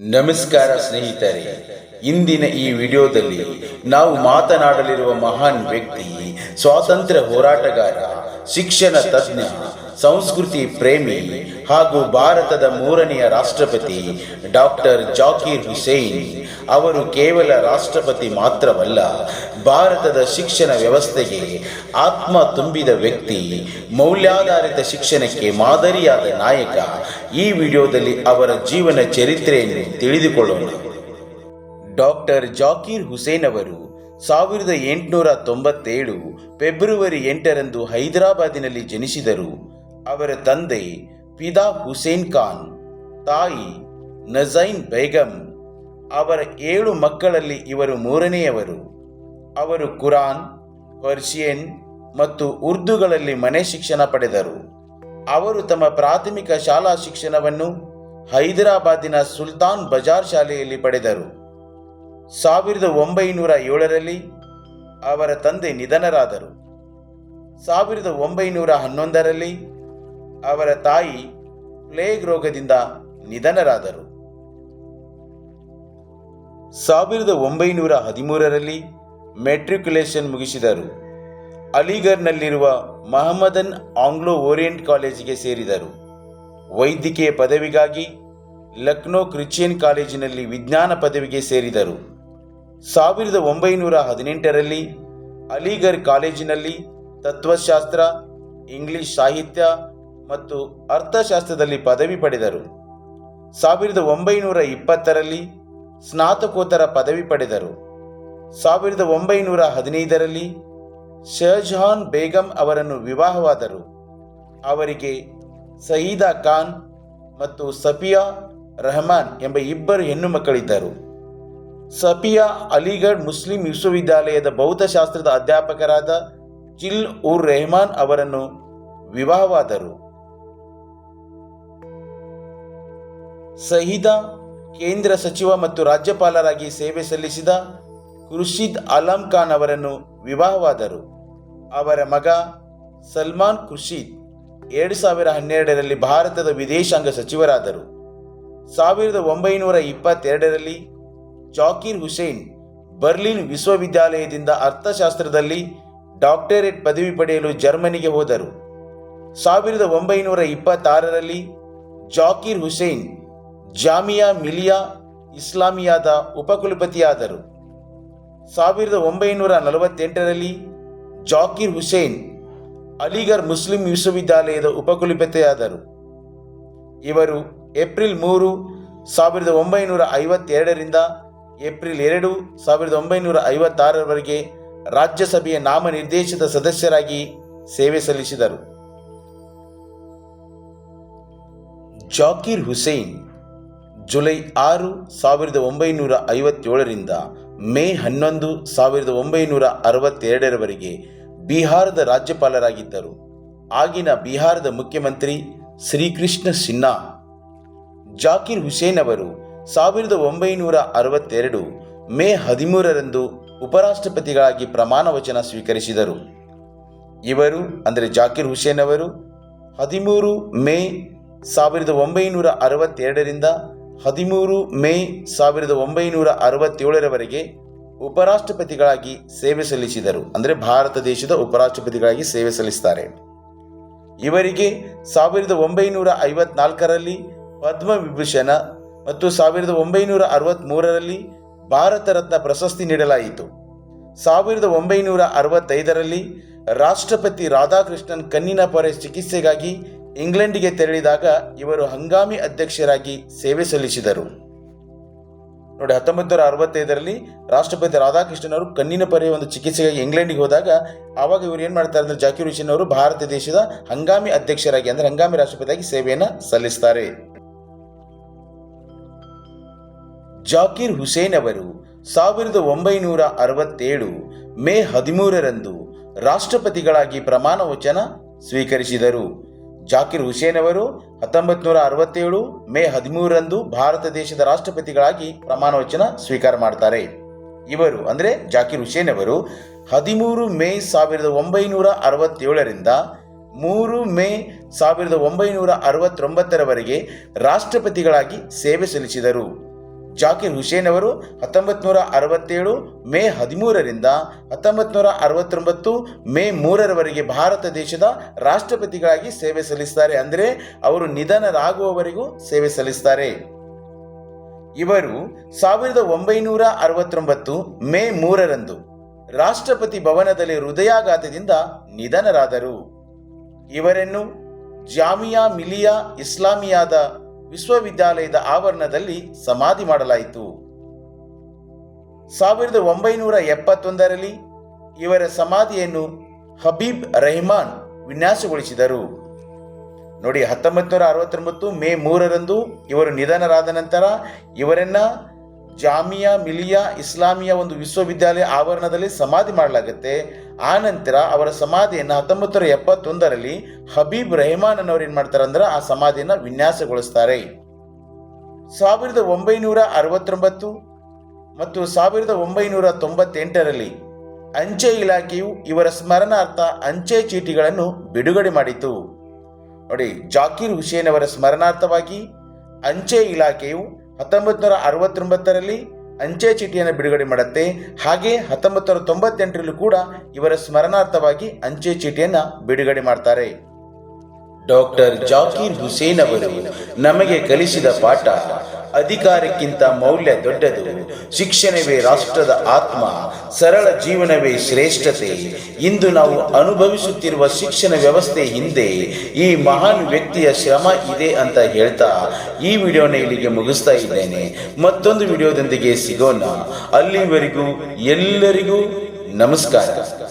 ನಮಸ್ಕಾರ ಸ್ನೇಹಿತರೆ ಇಂದಿನ ಈ ವಿಡಿಯೋದಲ್ಲಿ ನಾವು ಮಾತನಾಡಲಿರುವ ಮಹಾನ್ ವ್ಯಕ್ತಿ ಸ್ವಾತಂತ್ರ್ಯ ಹೋರಾಟಗಾರ ಶಿಕ್ಷಣ ತಜ್ಞ ಸಂಸ್ಕೃತಿ ಪ್ರೇಮಿ ಹಾಗೂ ಭಾರತದ ಮೂರನೆಯ ರಾಷ್ಟ್ರಪತಿ ಡಾಕ್ಟರ್ ಜಾಕೀರ್ ಹುಸೇನ್ ಅವರು ಕೇವಲ ರಾಷ್ಟ್ರಪತಿ ಮಾತ್ರವಲ್ಲ, ಭಾರತದ ಶಿಕ್ಷಣ ವ್ಯವಸ್ಥೆಗೆ ಆತ್ಮ ತುಂಬಿದ ವ್ಯಕ್ತಿ, ಮೌಲ್ಯಾಧಾರಿತ ಶಿಕ್ಷಣಕ್ಕೆ ಮಾದರಿಯಾದ ನಾಯಕ. ಈ ವಿಡಿಯೋದಲ್ಲಿ ಅವರ ಜೀವನ ಚರಿತ್ರೆಯನ್ನು ತಿಳಿದುಕೊಳ್ಳೋಣ. ಡಾಕ್ಟರ್ ಜಾಕೀರ್ ಹುಸೇನ್ ಅವರು ಸಾವಿರದ ಎಂಟುನೂರ ತೊಂಬತ್ತೇಳು ಫೆಬ್ರವರಿ ಎಂಟರಂದು ಹೈದರಾಬಾದಿನಲ್ಲಿ ಜನಿಸಿದರು. ಅವರ ತಂದೆ ಪಿದಾ ಹುಸೇನ್ ಖಾನ್, ತಾಯಿ ನಜೈನ್ ಬೇಗಂ, ಅವರ ಏಳು ಮಕ್ಕಳಲ್ಲಿ ಇವರು ಮೂರನೆಯವರು. ಅವರು ಕುರಾನ್, ಪರ್ಷಿಯನ್ ಮತ್ತು ಉರ್ದುಗಳಲ್ಲಿ ಮನೆ ಶಿಕ್ಷಣ ಪಡೆದರು. ಅವರು ತಮ್ಮ ಪ್ರಾಥಮಿಕ ಶಾಲಾ ಶಿಕ್ಷಣವನ್ನು ಹೈದರಾಬಾದಿನ ಸುಲ್ತಾನ್ ಬಜಾರ್ ಶಾಲೆಯಲ್ಲಿ ಪಡೆದರು. ಸಾವಿರದ ಒಂಬೈನೂರ ಏಳರಲ್ಲಿ ಅವರ ತಂದೆ ನಿಧನರಾದರು. ಸಾವಿರದ ಒಂಬೈನೂರ ಹನ್ನೊಂದರಲ್ಲಿ ಅವರ ತಾಯಿ ಪ್ಲೇಗ್ ರೋಗದಿಂದ ನಿಧನರಾದರು. ಸಾವಿರದ ಒಂಬೈನೂರ ಹದಿಮೂರರಲ್ಲಿ ಮೆಟ್ರಿಕ್ಯುಲೇಷನ್ ಮುಗಿಸಿದರು. ಅಲಿಗರ್ನಲ್ಲಿರುವ ಮಹಮ್ಮದನ್ ಆಂಗ್ಲೋ ಓರಿಯೆಂಟ್ ಕಾಲೇಜಿಗೆ ಸೇರಿದರು. ವೈದ್ಯಕೀಯ ಪದವಿಗಾಗಿ ಲಕ್ನೋ ಕ್ರಿಶ್ಚಿಯನ್ ಕಾಲೇಜಿನಲ್ಲಿ ವಿಜ್ಞಾನ ಪದವಿಗೆ ಸೇರಿದರು. ಸಾವಿರದ ಒಂಬೈನೂರ ಹದಿನೆಂಟರಲ್ಲಿ ಅಲಿಗರ್ ಕಾಲೇಜಿನಲ್ಲಿ ತತ್ವಶಾಸ್ತ್ರ, ಇಂಗ್ಲಿಷ್ ಸಾಹಿತ್ಯ ಮತ್ತು ಅರ್ಥಶಾಸ್ತ್ರದಲ್ಲಿ ಪದವಿ ಪಡೆದರು. ಸಾವಿರದ ಒಂಬೈನೂರ ಇಪ್ಪತ್ತರಲ್ಲಿ ಸ್ನಾತಕೋತ್ತರ ಪದವಿ ಪಡೆದರು. ಸಾವಿರದ ಒಂಬೈನೂರ ಹದಿನೈದರಲ್ಲಿ ಶಹಜಹಾನ್ ಬೇಗಂ ಅವರನ್ನು ವಿವಾಹವಾದರು. ಅವರಿಗೆ ಸಯೀದಾ ಖಾನ್ ಮತ್ತು ಸಫಿಯಾ ರೆಹಮಾನ್ ಎಂಬ ಇಬ್ಬರು ಹೆಣ್ಣು ಮಕ್ಕಳಿದ್ದರು ಸಫಿಯಾ ಅಲಿಗಢ್ ಮುಸ್ಲಿಂ ವಿಶ್ವವಿದ್ಯಾಲಯದ ಭೌತಶಾಸ್ತ್ರದ ಅಧ್ಯಾಪಕರಾದ ಜಿಲ್ ಉರ್ ರೆಹಮಾನ್ ಅವರನ್ನು ವಿವಾಹವಾದರು. ಸಹಿದಾ ಕೇಂದ್ರ ಸಚಿವ ಮತ್ತು ರಾಜ್ಯಪಾಲರಾಗಿ ಸೇವೆ ಸಲ್ಲಿಸಿದ ಖುರ್ಷಿದ್ ಅಲಂ ಖಾನ್ ಅವರನ್ನು ವಿವಾಹವಾದರು. ಅವರ ಮಗ ಸಲ್ಮಾನ್ ಖುರ್ಷಿದ್ ಎರಡು ಸಾವಿರ ಹನ್ನೆರಡರಲ್ಲಿ ಭಾರತದ ವಿದೇಶಾಂಗ ಸಚಿವರಾದರು. ಸಾವಿರದ ಒಂಬೈನೂರ ಇಪ್ಪತ್ತೆರಡರಲ್ಲಿ ಜಾಕೀರ್ ಹುಸೇನ್ ಬರ್ಲಿನ್ ವಿಶ್ವವಿದ್ಯಾಲಯದಿಂದ ಅರ್ಥಶಾಸ್ತ್ರದಲ್ಲಿ ಡಾಕ್ಟರೇಟ್ ಪದವಿ ಪಡೆಯಲು ಜರ್ಮನಿಗೆ ಹೋದರು. ಸಾವಿರದ ಒಂಬೈನೂರ ಇಪ್ಪತ್ತಾರರಲ್ಲಿ ಜಾಕೀರ್ ಹುಸೇನ್ ಜಾಮಿಯಾ ಮಿಲಿಯಾ ಇಸ್ಲಾಮಿಯಾದ ಉಪಕುಲಪತಿಯಾದರು. ಸಾವಿರದ ಒಂಬೈನೂರ ನಲವತ್ತೆಂಟರಲ್ಲಿ ಜಾಕಿರ್ ಹುಸೇನ್ ಅಲಿಗರ್ ಮುಸ್ಲಿಂ ವಿಶ್ವವಿದ್ಯಾಲಯದ ಉಪಕುಲಪತಿಯಾದರು. ಇವರು ಏಪ್ರಿಲ್ ಮೂರು, ಸಾವಿರದ ಒಂಬೈನೂರ ಐವತ್ತೆರಡರಿಂದ ಏಪ್ರಿಲ್ ಎರಡು, ಸಾವಿರದ ಒಂಬೈನೂರ ಐವತ್ತಾರರವರೆಗೆ ರಾಜ್ಯಸಭೆಯ ನಾಮನಿರ್ದೇಶಿತ ಸದಸ್ಯರಾಗಿ ಸೇವೆ ಸಲ್ಲಿಸಿದರು. ಜಾಕಿರ್ ಹುಸೇನ್ ಜುಲೈ ಆರು ಸಾವಿರದ ಒಂಬೈನೂರ ಐವತ್ತೇಳರಿಂದ ಮೇ ಹನ್ನೊಂದು ಸಾವಿರದ ಒಂಬೈನೂರ ಅರವತ್ತೆರಡರವರೆಗೆ ಬಿಹಾರದ ರಾಜ್ಯಪಾಲರಾಗಿದ್ದರು. ಆಗಿನ ಬಿಹಾರದ ಮುಖ್ಯಮಂತ್ರಿ ಶ್ರೀಕೃಷ್ಣ ಸಿನ್ಹಾ, ಜಾಕಿರ್ ಹುಸೇನ್ ಅವರು ಸಾವಿರದ ಒಂಬೈನೂರ ಅರವತ್ತೆರಡು ಮೇ ಹದಿಮೂರರಂದು ಉಪರಾಷ್ಟ್ರಪತಿಗಳಾಗಿ ಪ್ರಮಾಣ ವಚನ ಸ್ವೀಕರಿಸಿದರು. ಇವರು, ಅಂದರೆ ಜಾಕಿರ್ ಹುಸೇನ್ ಅವರು, ಹದಿಮೂರು ಮೇ ಸಾವಿರದ ಒಂಬೈನೂರ ಅರವತ್ತೆರಡರಿಂದ ಹದಿಮೂರು ಮೇ ಸಾವಿರದ ಒಂಬೈನೂರ ಅರವತ್ತೇಳರವರೆಗೆ ಉಪರಾಷ್ಟ್ರಪತಿಗಳಾಗಿ ಸೇವೆ ಸಲ್ಲಿಸಿದರು. ಅಂದರೆ ಭಾರತ ದೇಶದ ಉಪರಾಷ್ಟ್ರಪತಿಗಳಾಗಿ ಸೇವೆ ಸಲ್ಲಿಸ್ತಾರೆ. ಇವರಿಗೆ ಸಾವಿರದ ಒಂಬೈನೂರ ಐವತ್ನಾಲ್ಕರಲ್ಲಿ ಪದ್ಮವಿಭೂಷಣ ಮತ್ತು ಸಾವಿರದ ಒಂಬೈನೂರ ಅರವತ್ತ್ಮೂರರಲ್ಲಿ ಭಾರತ ರತ್ನ ಪ್ರಶಸ್ತಿ ನೀಡಲಾಯಿತು. ಸಾವಿರದ ಒಂಬೈನೂರ ಅರವತ್ತೈದರಲ್ಲಿ ರಾಷ್ಟ್ರಪತಿ ರಾಧಾಕೃಷ್ಣನ್ ಕಣ್ಣಿನ ಪೊರೆ ಚಿಕಿತ್ಸೆಗಾಗಿ ಇಂಗ್ಲೆಂಡಿಗೆ ತೆರಳಿದಾಗ ಇವರು ಹಂಗಾಮಿ ಅಧ್ಯಕ್ಷರಾಗಿ ಸೇವೆ ಸಲ್ಲಿಸಿದರು. ನೋಡಿ ಹತ್ತೊಂಬತ್ತು ನೂರ ಅರವತ್ತೈದರಲ್ಲಿ ರಾಷ್ಟ್ರಪತಿ ರಾಧಾಕೃಷ್ಣನ್ ಅವರು ಕಣ್ಣಿನ ಪರೆಯ ಒಂದು ಚಿಕಿತ್ಸೆಗಾಗಿ ಇಂಗ್ಲೆಂಡಿಗೆ ಹೋದಾಗ ಆವಾಗ ಇವರು ಏನು ಮಾಡ್ತಾರೆ ಅಂದರೆ ಜಾಕಿರ್ ಹುಸೇನ್ ಅವರು ಭಾರತ ದೇಶದ ಹಂಗಾಮಿ ಅಧ್ಯಕ್ಷರಾಗಿ ಅಂದರೆ ಹಂಗಾಮಿ ರಾಷ್ಟ್ರಪತಿಯಾಗಿ ಸೇವೆಯನ್ನು ಸಲ್ಲಿಸ್ತಾರೆ. ಜಾಕಿರ್ ಹುಸೇನ್ ಅವರು ಸಾವಿರದ ಒಂಬೈನೂರ ಅರವತ್ತೇಳು ಮೇ ಹದಿಮೂರರಂದು ರಾಷ್ಟ್ರಪತಿಗಳಾಗಿ ಪ್ರಮಾಣ ವಚನ ಸ್ವೀಕರಿಸಿದರು. ಜಾಕಿರ್ ಹುಸೇನ್ ಅವರು ಹತ್ತೊಂಬತ್ತು ನೂರ ಅರವತ್ತೇಳು ಮೇ ಹದಿಮೂರರಂದು ಭಾರತ ದೇಶದ ರಾಷ್ಟ್ರಪತಿಗಳಾಗಿ ಪ್ರಮಾಣ ವಚನ ಸ್ವೀಕಾರ ಮಾಡ್ತಾರೆ. ಇವರು, ಅಂದರೆ ಜಾಕಿರ್ ಹುಸೇನ್ ಅವರು ಹದಿಮೂರು ಮೇ ಸಾವಿರದ ಒಂಬೈನೂರ ಅರವತ್ತೇಳರಿಂದ ಮೂರು ಮೇ ಸಾವಿರದ ಒಂಬೈನೂರ ಅರವತ್ತೊಂಬತ್ತರವರೆಗೆ ರಾಷ್ಟ್ರಪತಿಗಳಾಗಿ ಸೇವೆ ಸಲ್ಲಿಸಿದರು. ಜಾಕಿರ್ ಹುಸೇನ್ ಅವರು ಹತ್ತೊಂಬತ್ತು ನೂರ ಅರವತ್ತೇಳು ಮೇ ಹದಿಮೂರರಿಂದ ಹತ್ತೊಂಬತ್ತು ನೂರ ಅರವತ್ತೊಂಬತ್ತು ಮೇ ಮೂರರವರೆಗೆ ಭಾರತ ದೇಶದ ರಾಷ್ಟ್ರಪತಿಗಳಾಗಿ ಸೇವೆ ಸಲ್ಲಿಸ್ತಾರೆ. ಅಂದರೆ ಅವರು ನಿಧನರಾಗುವವರೆಗೂ ಸೇವೆ ಸಲ್ಲಿಸ್ತಾರೆ. ಇವರು ಸಾವಿರದ ಒಂಬೈನೂರ ಅರವತ್ತೊಂಬತ್ತು ಮೇ ಮೂರರಂದು ರಾಷ್ಟ್ರಪತಿ ಭವನದಲ್ಲಿ ಹೃದಯಾಘಾತದಿಂದ ನಿಧನರಾದರು. ಇವರನ್ನು ಜಾಮಿಯಾ ಮಿಲಿಯಾ ಇಸ್ಲಾಮಿಯಾದ ವಿಶ್ವವಿದ್ಯಾಲಯದ ಆವರಣದಲ್ಲಿ ಸಮಾಧಿ ಮಾಡಲಾಯಿತು. ಸಾವಿರದ ಒಂಬೈನೂರ ಎಪ್ಪತ್ತೊಂದರಲ್ಲಿ ಇವರ ಸಮಾಧಿಯನ್ನು ಹಬೀಬ್ ರೆಹಮಾನ್ ವಿನ್ಯಾಸಗೊಳಿಸಿದರು. ನೋಡಿ, ಹತ್ತೊಂಬತ್ತು ನೂರ ಅರವತ್ತೊಂಬತ್ತು ಮೇ ಮೂರರಂದು ಇವರು ನಿಧನರಾದ ನಂತರ ಇವರನ್ನ ಜಾಮಿಯಾ ಮಿಲಿಯಾ ಇಸ್ಲಾಮಿಯಾ ಒಂದು ವಿಶ್ವವಿದ್ಯಾಲಯ ಆವರಣದಲ್ಲಿ ಸಮಾಧಿ ಮಾಡಲಾಗುತ್ತೆ. ಆ ನಂತರ ಅವರ ಸಮಾಧಿಯನ್ನು ಹತ್ತೊಂಬತ್ತು ನೂರ ಎಪ್ಪತ್ತೊಂದರಲ್ಲಿ ಹಬೀಬ್ ರೆಹಮಾನ್ ಅನ್ನೋರು ಏನು ಮಾಡ್ತಾರೆ ಅಂದ್ರೆ ಆ ಸಮಾಧಿಯನ್ನು ವಿನ್ಯಾಸಗೊಳಿಸ್ತಾರೆ. ಸಾವಿರದ ಒಂಬೈನೂರ ಅರವತ್ತೊಂಬತ್ತು ಮತ್ತು ಸಾವಿರದ ಒಂಬೈನೂರ ತೊಂಬತ್ತೆಂಟರಲ್ಲಿ ಅಂಚೆ ಇಲಾಖೆಯು ಇವರ ಸ್ಮರಣಾರ್ಥ ಅಂಚೆ ಚೀಟಿಗಳನ್ನು ಬಿಡುಗಡೆ ಮಾಡಿತು. ನೋಡಿ, ಜಾಕೀರ್ ಹುಸೇನ್ ಅವರ ಸ್ಮರಣಾರ್ಥವಾಗಿ ಅಂಚೆ ಇಲಾಖೆಯು ಹತ್ತೊಂಬತ್ತು ನೂರ ಅರವತ್ತೊಂಬತ್ತರಲ್ಲಿ ಅಂಚೆ ಚೀಟಿಯನ್ನು ಬಿಡುಗಡೆ ಮಾಡುತ್ತೆ. ಹಾಗೆ ಹತ್ತೊಂಬತ್ತು ನೂರ ತೊಂಬತ್ತೆಂಟರಲ್ಲೂ ಕೂಡ ಇವರ ಸ್ಮರಣಾರ್ಥವಾಗಿ ಅಂಚೆ ಚೀಟಿಯನ್ನು ಬಿಡುಗಡೆ ಮಾಡ್ತಾರೆ. ಡಾಕ್ಟರ್ ಜಾಕೀರ್ ಹುಸೇನ್ ಅವರು ನಮಗೆ ಕಲಿಸಿದ ಪಾಠ ಅಧಿಕಾರಕ್ಕಿಂತ ಮೌಲ್ಯ ದೊಡ್ಡದು. ಶಿಕ್ಷಣವೇ ರಾಷ್ಟ್ರದ ಆತ್ಮ, ಸರಳ ಜೀವನವೇ ಶ್ರೇಷ್ಠತೆ. ಇಂದು ನಾವು ಅನುಭವಿಸುತ್ತಿರುವ ಶಿಕ್ಷಣ ವ್ಯವಸ್ಥೆ ಹಿಂದೆ ಈ ಮಹಾನ್ ವ್ಯಕ್ತಿಯ ಶ್ರಮ ಇದೆ ಅಂತ ಹೇಳ್ತಾ ಈ ವಿಡಿಯೋನ ಇಲ್ಲಿಗೆ ಮುಗಿಸ್ತಾ ಇದ್ದೇನೆ. ಮತ್ತೊಂದು ವಿಡಿಯೋದೊಂದಿಗೆ ಸಿಗೋಣ. ಅಲ್ಲಿವರೆಗೂ ಎಲ್ಲರಿಗೂ ನಮಸ್ಕಾರ.